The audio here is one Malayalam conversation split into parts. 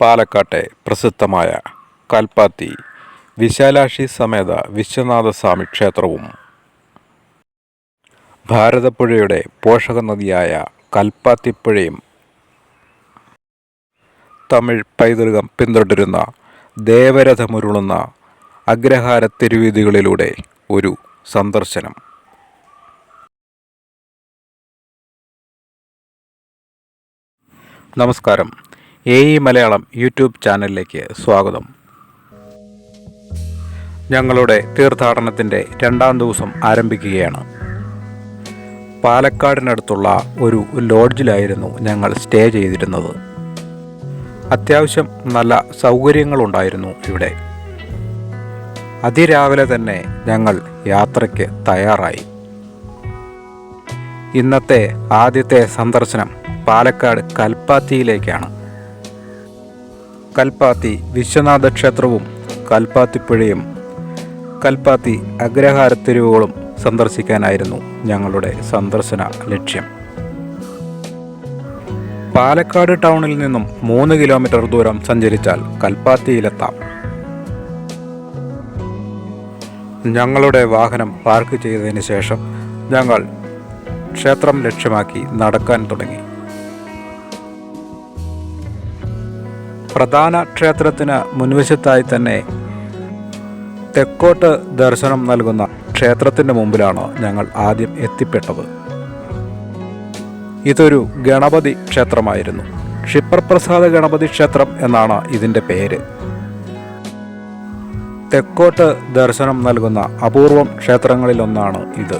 പാലക്കാട്ടെ പ്രസിദ്ധമായ കൽപ്പാത്തി വിശാലാക്ഷി സമേത വിശ്വനാഥസ്വാമി ക്ഷേത്രവും. ഭാരതപ്പുഴയുടെ പോഷക നദിയായ കൽപ്പാത്തിപ്പുഴയും തമിഴ് പൈതൃകം പിന്തുടരുന്ന ദേവരഥമുരുളുന്ന അഗ്രഹാര തെരുവീതികളിലൂടെ ഒരു സന്ദർശനം. നമസ്കാരം. എ ഇ മലയാളം യൂട്യൂബ് ചാനലിലേക്ക് സ്വാഗതം. ഞങ്ങളുടെ തീർത്ഥാടനത്തിന്റെ രണ്ടാം ദിവസം ആരംഭിക്കുകയാണ്. പാലക്കാടിനടുത്തുള്ള ഒരു ലോഡ്ജിലായിരുന്നു ഞങ്ങൾ സ്റ്റേ ചെയ്തിരുന്നത്. അത്യാവശ്യം നല്ല സൗകര്യങ്ങളുണ്ടായിരുന്നു ഇവിടെ. അതിരാവിലെ തന്നെ ഞങ്ങൾ യാത്രയ്ക്ക് തയ്യാറായി. ഇന്നത്തെ ആദ്യത്തെ സന്ദർശനം പാലക്കാട് കൽപ്പാത്തിയിലേക്കാണ്. കൽപ്പാത്തി വിശ്വനാഥ ക്ഷേത്രവും കൽപ്പാത്തിപ്പുഴയും. കൽപ്പാത്തി അഗ്രഹാരത്തെരുവുകളും സന്ദർശിക്കാനായിരുന്നു ഞങ്ങളുടെ സന്ദർശന ലക്ഷ്യം. പാലക്കാട് ടൗണിൽ നിന്നും മൂന്ന് കിലോമീറ്റർ ദൂരം സഞ്ചരിച്ചാൽ കൽപ്പാത്തിയിലെത്താം. ഞങ്ങളുടെ വാഹനം പാർക്ക് ചെയ്തതിന് ശേഷം ഞങ്ങൾ ക്ഷേത്രം ലക്ഷ്യമാക്കി നടക്കാൻ തുടങ്ങി. പ്രധാന ക്ഷേത്രത്തിന് മുൻവശത്തായി തന്നെ തെക്കോട്ട് ദർശനം നൽകുന്ന ക്ഷേത്രത്തിന്റെ മുമ്പിലാണ് ഞങ്ങൾ ആദ്യം എത്തിപ്പെട്ടത്. ഇതൊരു ഗണപതി ക്ഷേത്രമായിരുന്നു. ക്ഷിപ്രപ്രസാദ ഗണപതി ക്ഷേത്രം എന്നാണ് ഇതിന്റെ പേര്. തെക്കോട്ട് ദർശനം നൽകുന്ന അപൂർവം ക്ഷേത്രങ്ങളിലൊന്നാണ് ഇത്.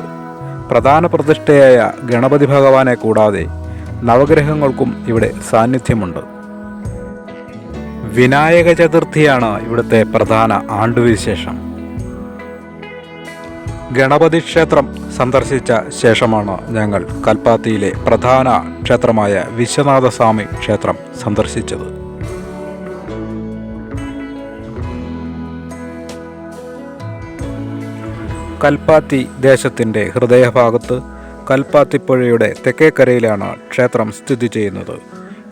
പ്രധാന പ്രതിഷ്ഠയായ ഗണപതി ഭഗവാനെ കൂടാതെ നവഗ്രഹങ്ങൾക്കും ഇവിടെ സാന്നിധ്യമുണ്ട്. വിനായക ചതുർത്ഥിയാണ് ഇവിടുത്തെ പ്രധാന ആണ്ടുവിശേഷം. ഗണപതി ക്ഷേത്രം സന്ദർശിച്ച ശേഷമാണ് ഞങ്ങൾ കൽപ്പാത്തിയിലെ പ്രധാന ക്ഷേത്രമായ വിശ്വനാഥസ്വാമി ക്ഷേത്രം സന്ദർശിച്ചത്. കൽപ്പാത്തി ദേശത്തിന്റെ ഹൃദയഭാഗത്ത് കൽപ്പാത്തിപ്പുഴയുടെ തെക്കേക്കരയിലാണ് ക്ഷേത്രം സ്ഥിതി ചെയ്യുന്നത്.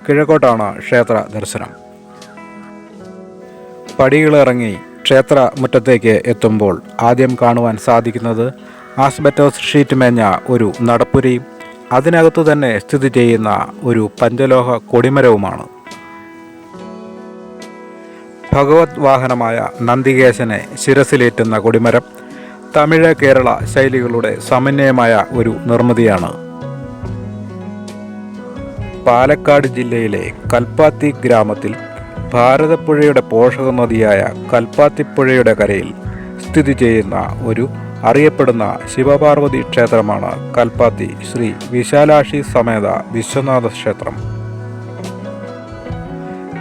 കിഴക്കോട്ടാണ് ക്ഷേത്ര ദർശനം. പടികളിറങ്ങി ക്ഷേത്ര മുറ്റത്തേക്ക് എത്തുമ്പോൾ ആദ്യം കാണുവാൻ സാധിക്കുന്നത് ആസ്ബറ്റോസ് ഷീറ്റ് മേഞ്ഞ ഒരു നടപ്പുരയും അതിനകത്തു തന്നെ സ്ഥിതി ചെയ്യുന്ന ഒരു പഞ്ചലോഹ കൊടിമരവുമാണ്. ഭഗവത് വാഹനമായ നന്ദികേശനെ ശിരസിലേറ്റുന്ന കൊടിമരം തമിഴ് കേരള ശൈലികളുടെ സമന്വയമായ ഒരു നിർമ്മിതിയാണ്. പാലക്കാട് ജില്ലയിലെ കൽപ്പാത്തി ഗ്രാമത്തിൽ ഭാരതപ്പുഴയുടെ പോഷകനദിയായ കൽപ്പാത്തിപ്പുഴയുടെ കരയിൽ സ്ഥിതി ചെയ്യുന്ന ഒരു അറിയപ്പെടുന്ന ശിവപാർവതി ക്ഷേത്രമാണ് കൽപ്പാത്തി ശ്രീ വിശാലാക്ഷി സമേത വിശ്വനാഥ ക്ഷേത്രം.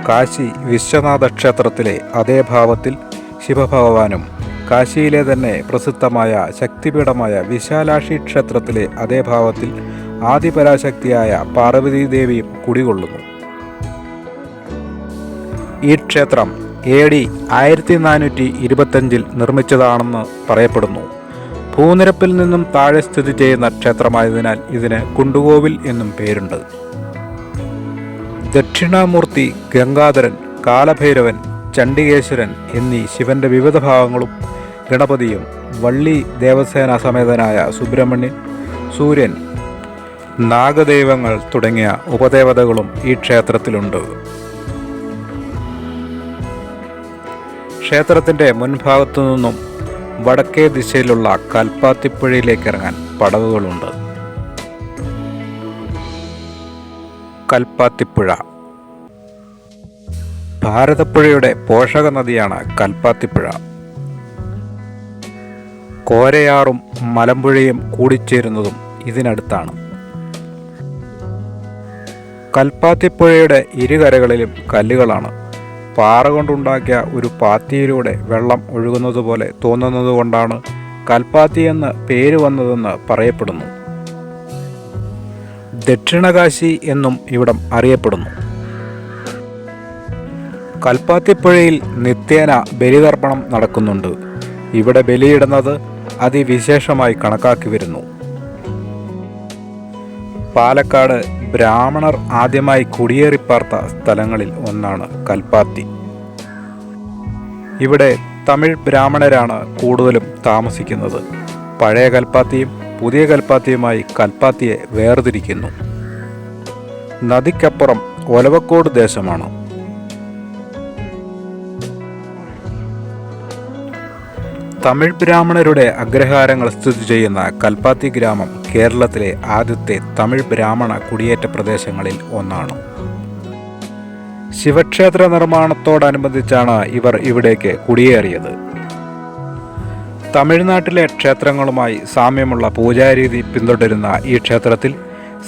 കാശി വിശ്വനാഥ ക്ഷേത്രത്തിലെ അതേ ഭാവത്തിൽ ശിവഭഗവാനും കാശിയിലെ തന്നെ പ്രസിദ്ധമായ ശക്തിപീഠമായ വിശാലാക്ഷി ക്ഷേത്രത്തിലെ അതേ ഭാവത്തിൽ ആദിപരാശക്തിയായ പാർവതീദേവിയും കുടികൊള്ളുന്നു. ഈ ക്ഷേത്രം എ ഡി ആയിരത്തി നാനൂറ്റി ഇരുപത്തഞ്ചിൽ നിർമ്മിച്ചതാണെന്ന് പറയപ്പെടുന്നു. ഭൂനിരപ്പിൽ നിന്നും താഴെ സ്ഥിതി ചെയ്യുന്ന ക്ഷേത്രമായതിനാൽ ഇതിന് കുണ്ടുകോവിൽ എന്നും പേരുണ്ട്. ദക്ഷിണാമൂർത്തി ഗംഗാധരൻ കാലഭൈരവൻ ചണ്ഡികേശ്വരൻ എന്നീ ശിവന്റെ വിവിധ ഭാഗങ്ങളും ഗണപതിയും വള്ളി ദേവസേന സമേതനായ സുബ്രഹ്മണ്യൻ സൂര്യൻ നാഗദൈവങ്ങൾ തുടങ്ങിയ ഉപദേവതകളും ഈ ക്ഷേത്രത്തിലുണ്ട്. ക്ഷേത്രത്തിന്റെ മുൻഭാഗത്തു നിന്നും വടക്കേ ദിശയിലുള്ള കൽപ്പാത്തിപ്പുഴയിലേക്ക് ഇറങ്ങാൻ പടവുകളുണ്ട്. കൽപ്പാത്തിപ്പുഴ. ഭാരതപ്പുഴയുടെ പോഷക നദിയാണ് കൽപ്പാത്തിപ്പുഴ. കോരയാറും മലമ്പുഴയും കൂടിച്ചേരുന്നതും ഇതിനടുത്താണ്. കൽപ്പാത്തിപ്പുഴയുടെ ഇരുകരകളിലും കല്ലുകളാണ്. പാറ കൊണ്ടുണ്ടാക്കിയ ഒരു പാത്തിയിലൂടെ വെള്ളം ഒഴുകുന്നത് പോലെ തോന്നുന്നത് കൊണ്ടാണ് കൽപ്പാത്തി എന്ന് പേര് വന്നതെന്ന് പറയപ്പെടുന്നു. ദക്ഷിണകാശി എന്നും ഇവിടം അറിയപ്പെടുന്നു. കൽപ്പാത്തിപ്പുഴയിൽ നിത്യേന ബലിതർപ്പണം നടക്കുന്നുണ്ട്. ഇവിടെ ബലിയിടുന്നത് അതിവിശേഷമായി കണക്കാക്കി വരുന്നു. പാലക്കാട് ബ്രാഹ്മണർ ആദ്യമായി കുടിയേറിപ്പാർത്ത സ്ഥലങ്ങളിൽ ഒന്നാണ് കൽപ്പാത്തി. ഇവിടെ തമിഴ് ബ്രാഹ്മണരാണ് കൂടുതലും താമസിക്കുന്നത്. പഴയ കൽപ്പാത്തിയും പുതിയ കൽപ്പാത്തിയുമായി കൽപ്പാത്തിയെ വേർതിരിക്കുന്നു. നദിക്കപ്പുറം ഒലവക്കോട് ദേശമാണ്. തമിഴ് ബ്രാഹ്മണരുടെ അഗ്രഹാരങ്ങൾ സ്ഥിതി ചെയ്യുന്ന കൽപ്പാത്തി ഗ്രാമം കേരളത്തിലെ ആദ്യത്തെ തമിഴ് ബ്രാഹ്മണ കുടിയേറ്റ പ്രദേശങ്ങളിൽ ഒന്നാണ്. ശിവക്ഷേത്ര നിർമ്മാണത്തോടനുബന്ധിച്ചാണ് ഇവർ ഇവിടേക്ക് കുടിയേറിയത്. തമിഴ്നാട്ടിലെ ക്ഷേത്രങ്ങളുമായി സാമ്യമുള്ള പൂജാരീതി പിന്തുടരുന്ന ഈ ക്ഷേത്രത്തിൽ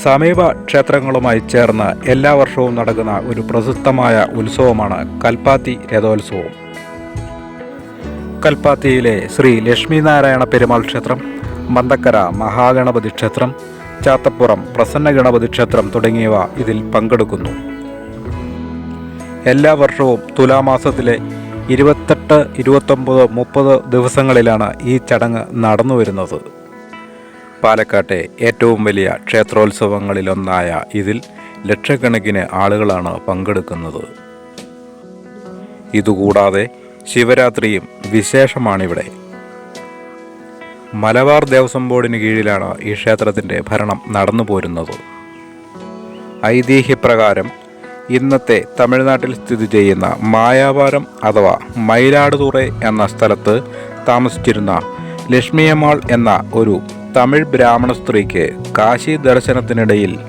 സമീപ ക്ഷേത്രങ്ങളുമായി ചേർന്ന് എല്ലാ വർഷവും നടക്കുന്ന ഒരു പ്രസിദ്ധമായ ഉത്സവമാണ് കൽപ്പാത്തി രഥോത്സവം. കൽപ്പാത്തിയിലെ ശ്രീ ലക്ഷ്മിനാരായണ പെരുമാൾ ക്ഷേത്രം മന്തക്കര മഹാഗണപതി ക്ഷേത്രം ചാത്തപ്പുറം പ്രസന്ന ഗണപതി ക്ഷേത്രം തുടങ്ങിയവ ഇതിൽ പങ്കെടുക്കുന്നു. എല്ലാ വർഷവും തുലാമാസത്തിലെ ഇരുപത്തെട്ട് ഇരുപത്തൊമ്പത് മുപ്പത് ദിവസങ്ങളിലാണ് ഈ ചടങ്ങ് നടന്നു വരുന്നത്. പാലക്കാട്ടെ ഏറ്റവും വലിയ ക്ഷേത്രോത്സവങ്ങളിലൊന്നായ ഇതിൽ ലക്ഷക്കണക്കിന് ആളുകളാണ് പങ്കെടുക്കുന്നത്. ഇതുകൂടാതെ ശിവരാത്രിയും വിശേഷമാണിവിടെ. മലബാർ ദേവസ്വം ബോർഡിന് കീഴിലാണ് ഈ ക്ഷേത്രത്തിന്റെ ഭരണം നടന്നു പോരുന്നത്. ഐതിഹ്യപ്രകാരം ഇന്നത്തെ തമിഴ്നാട്ടിൽ സ്ഥിതി ചെയ്യുന്ന മായാവാരം അഥവാ മയിലാടുതുറൈ എന്ന സ്ഥലത്ത് താമസിച്ചിരുന്ന ലക്ഷ്മിയമ്മാൾ എന്ന ഒരു തമിഴ് ബ്രാഹ്മണ സ്ത്രീക്ക് കാശി ദർശനത്തിനിടയിൽ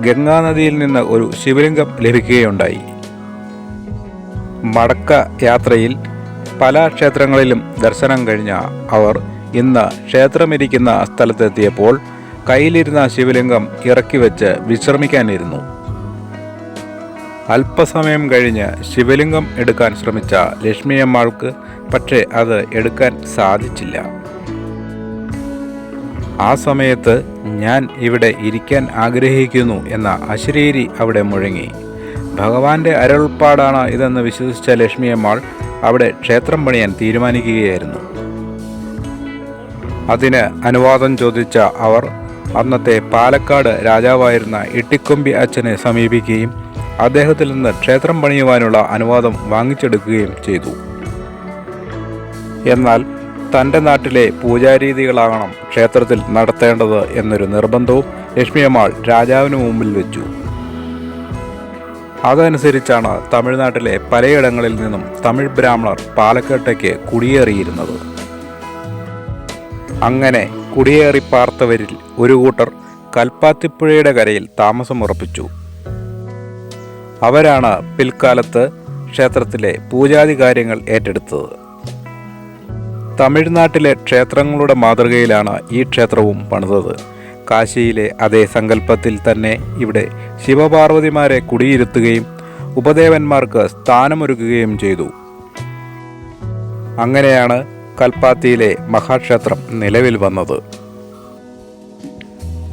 ഗംഗാനദിയിൽ നിന്ന് ഒരു ശിവലിംഗം ലഭിക്കുകയുണ്ടായി. മടക്ക യാത്രയിൽ പല ക്ഷേത്രങ്ങളിലും ദർശനം കഴിഞ്ഞ അവർ ഇന്ന് ക്ഷേത്രമിരിക്കുന്ന സ്ഥലത്തെത്തിയപ്പോൾ കയ്യിലിരുന്ന ശിവലിംഗം ഇറക്കി വെച്ച് വിശ്രമിക്കാനിരുന്നു. അല്പസമയം കഴിഞ്ഞ് ശിവലിംഗം എടുക്കാൻ ശ്രമിച്ച ലക്ഷ്മിയമ്മാൾക്ക് പക്ഷേ അത് എടുക്കാൻ സാധിച്ചില്ല. ആ സമയത്ത് ഞാൻ ഇവിടെ ഇരിക്കാൻ ആഗ്രഹിക്കുന്നു എന്ന അശരീരി അവിടെ മുഴങ്ങി. ഭഗവാന്റെ അരുൾപ്പാടാണ് ഇതെന്ന് വിശ്വസിച്ച ലക്ഷ്മിയമ്മാൾ അവിടെ ക്ഷേത്രം പണിയാൻ തീരുമാനിക്കുകയായിരുന്നു. അതിന് അനുവാദം ചോദിച്ച അവർ അന്നത്തെ പാലക്കാട് രാജാവായിരുന്ന ഇട്ടിക്കൊമ്പി അച്ഛനെ സമീപിക്കുകയും അദ്ദേഹത്തിൽ നിന്ന് ക്ഷേത്രം പണിയുവാനുള്ള അനുവാദം വാങ്ങിച്ചെടുക്കുകയും ചെയ്തു. എന്നാൽ തന്റെ നാട്ടിലെ പൂജാരീതികളാകണം ക്ഷേത്രത്തിൽ നടത്തേണ്ടത് എന്നൊരു നിർബന്ധവും ലക്ഷ്മിയമ്മാൾ രാജാവിന് മുമ്പിൽ വെച്ചു. അതനുസരിച്ചാണ് തമിഴ്നാട്ടിലെ പലയിടങ്ങളിൽ നിന്നും തമിഴ് ബ്രാഹ്മണർ പാലക്കാട്ടേക്ക് കുടിയേറിയിരുന്നത്. അങ്ങനെ കുടിയേറി പാർത്തവരിൽ ഒരു കൂട്ടർ കൽപ്പാത്തിപ്പുഴയുടെ കരയിൽ താമസമുറപ്പിച്ചു. അവരാണ് പിൽക്കാലത്ത് ക്ഷേത്രത്തിലെ പൂജാതി കാര്യങ്ങൾ ഏറ്റെടുത്തത്. തമിഴ്നാട്ടിലെ ക്ഷേത്രങ്ങളുടെ മാതൃകയിലാണ് ഈ ക്ഷേത്രവും പണിതത്. കാശിയിലെ അതേ സങ്കല്പത്തിൽ തന്നെ ഇവിടെ ശിവപാർവതിമാരെ കുടിയിരുത്തുകയും ഉപദേവന്മാർക്ക് സ്ഥാനമൊരുക്കുകയും ചെയ്തു. അങ്ങനെയാണ് കൽപ്പാത്തിയിലെ മഹാക്ഷേത്രം നിലവിൽ വന്നത്.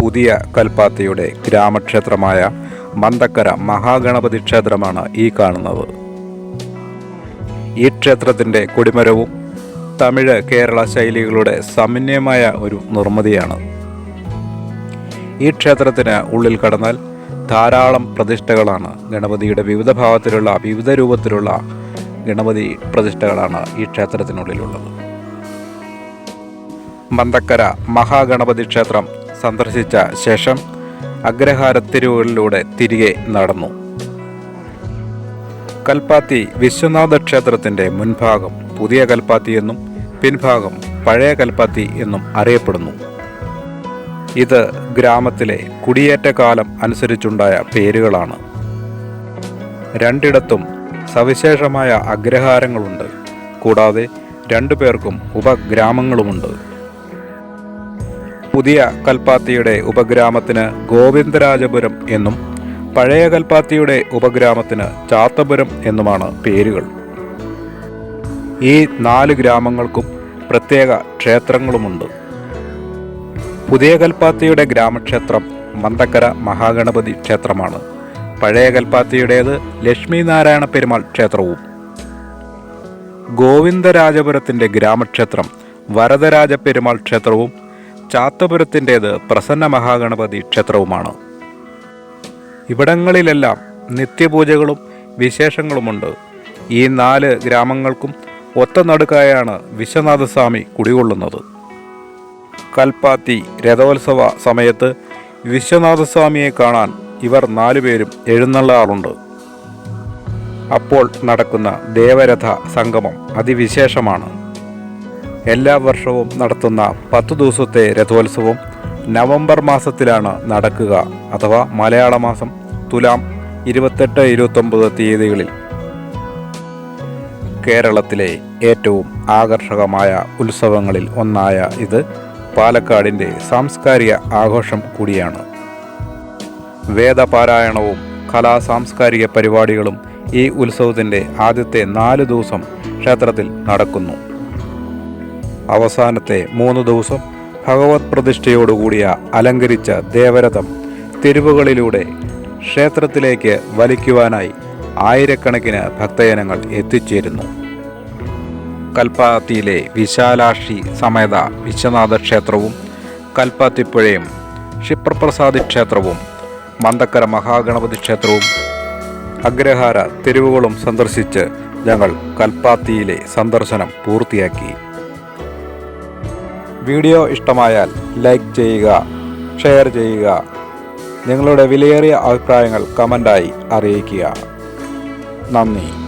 പുതിയ കൽപ്പാത്തിയുടെ ഗ്രാമക്ഷേത്രമായ മന്തക്കര മഹാഗണപതി ക്ഷേത്രമാണ് ഈ കാണുന്നത്. ഈ ക്ഷേത്രത്തിന്റെ കൊടിമരവും തമിഴ് കേരള ശൈലികളുടെ സമന്വയമായ ഒരു നിർമ്മിതിയാണ്. ഈ ക്ഷേത്രത്തിന് ഉള്ളിൽ കടന്നാൽ ധാരാളം പ്രതിഷ്ഠകളാണ് ഗണപതിയുടെ വിവിധ ഭാവത്തിലുള്ള വിവിധ രൂപത്തിലുള്ള ഗണപതി പ്രതിഷ്ഠകളാണ് ഈ ക്ഷേത്രത്തിനുള്ളിലുള്ളത്. മന്തക്കര മഹാഗണപതി ക്ഷേത്രം സന്ദർശിച്ച ശേഷം അഗ്രഹാരത്തിരുവുകളിലൂടെ തിരികെ നടന്നു. കൽപ്പാത്തി വിശ്വനാഥ ക്ഷേത്രത്തിന്റെ മുൻഭാഗം പുതിയ കൽപ്പാത്തി എന്നും പിൻഭാഗം പഴയ കൽപ്പാത്തി എന്നും അറിയപ്പെടുന്നു. ഇത് ഗ്രാമത്തിലെ കുടിയേറ്റ കാലം അനുസരിച്ചുണ്ടായ പേരുകളാണ്. രണ്ടിടത്തും സവിശേഷമായ അഗ്രഹാരങ്ങളുണ്ട്. കൂടാതെ രണ്ടു പേർക്കും ഉപഗ്രാമങ്ങളുമുണ്ട്. പുതിയ കൽപ്പാത്തിയുടെ ഉപഗ്രാമത്തിന് ഗോവിന്ദരാജപുരം എന്നും പഴയ കൽപ്പാത്തിയുടെ ഉപഗ്രാമത്തിന് ചാത്തപുരം എന്നുമാണ് പേരുകൾ. ഈ നാല് ഗ്രാമങ്ങൾക്കും പ്രത്യേക ക്ഷേത്രങ്ങളുമുണ്ട്. പുതിയ കൽപ്പാത്തിയുടെ ഗ്രാമക്ഷേത്രം മന്തക്കര മഹാഗണപതി ക്ഷേത്രമാണ്. പഴയ കൽപ്പാത്തിയുടേത് ലക്ഷ്മി നാരായണ പെരുമാൾ ക്ഷേത്രവും. ഗോവിന്ദരാജപുരത്തിന്റെ ഗ്രാമക്ഷേത്രം വരദരാജ പെരുമാൾ ക്ഷേത്രവും ചാത്തപുരത്തിന്റേത് പ്രസന്ന മഹാഗണപതി ക്ഷേത്രവുമാണ്. ഇവിടങ്ങളിലെല്ലാം നിത്യപൂജകളും വിശേഷങ്ങളുമുണ്ട്. ഈ നാല് ഗ്രാമങ്ങൾക്കും ഒത്ത നടുക്കായാണ് വിശ്വനാഥസ്വാമി കുടികൊള്ളുന്നത്. കൽപ്പാത്തി രഥോത്സവ സമയത്ത് വിശ്വനാഥസ്വാമിയെ കാണാൻ ഇവർ നാലുപേരും എഴുന്നള്ളാറുണ്ട് അപ്പോൾ നടക്കുന്ന ദേവരഥ സംഗമം അതിവിശേഷമാണ്. എല്ലാ വർഷവും നടത്തുന്ന പത്തു ദിവസത്തെ രഥോത്സവം നവംബർ മാസത്തിലാണ് നടക്കുക. അഥവാ മലയാള മാസം തുലാം ഇരുപത്തെട്ട് ഇരുപത്തൊമ്പത് തീയതികളിൽ. കേരളത്തിലെ ഏറ്റവും ആകർഷകമായ ഉത്സവങ്ങളിൽ ഒന്നായ ഇത് പാലക്കാടിന്റെ സാംസ്കാരിക ആഘോഷം കൂടിയാണ്. വേദപാരായണവും കലാ സാംസ്കാരിക പരിപാടികളും ഈ ഉത്സവത്തിന്റെ ആദ്യത്തെ നാല് ദിവസം ക്ഷേത്രത്തിൽ നടക്കുന്നു. അവസാനത്തെ മൂന്ന് ദിവസം ഭഗവത് പ്രതിഷ്ഠയോടുകൂടിയ അലങ്കരിച്ച ദേവരഥം തെരുവുകളിലൂടെ ക്ഷേത്രത്തിലേക്ക് വലിക്കുവാനായി ആയിരക്കണക്കിന് ഭക്തജനങ്ങൾ എത്തിച്ചേരുന്നു. കൽപ്പാത്തിയിലെ വിശാലാക്ഷി സമേത വിശ്വനാഥ ക്ഷേത്രവും കൽപ്പാത്തിപ്പുഴയും ക്ഷിപ്രപ്രസാദി ക്ഷേത്രവും മന്തക്കര മഹാഗണപതി ക്ഷേത്രവും അഗ്രഹാര തെരുവുകളും സന്ദർശിച്ച് ഞങ്ങൾ കൽപ്പാത്തിയിലെ സന്ദർശനം പൂർത്തിയാക്കി. വീഡിയോ ഇഷ്ടമായാൽ ലൈക്ക് ചെയ്യുക ഷെയർ ചെയ്യുക. നിങ്ങളുടെ വിലയേറിയ അഭിപ്രായങ്ങൾ കമന്റായി അറിയിക്കുക. നന്ദി.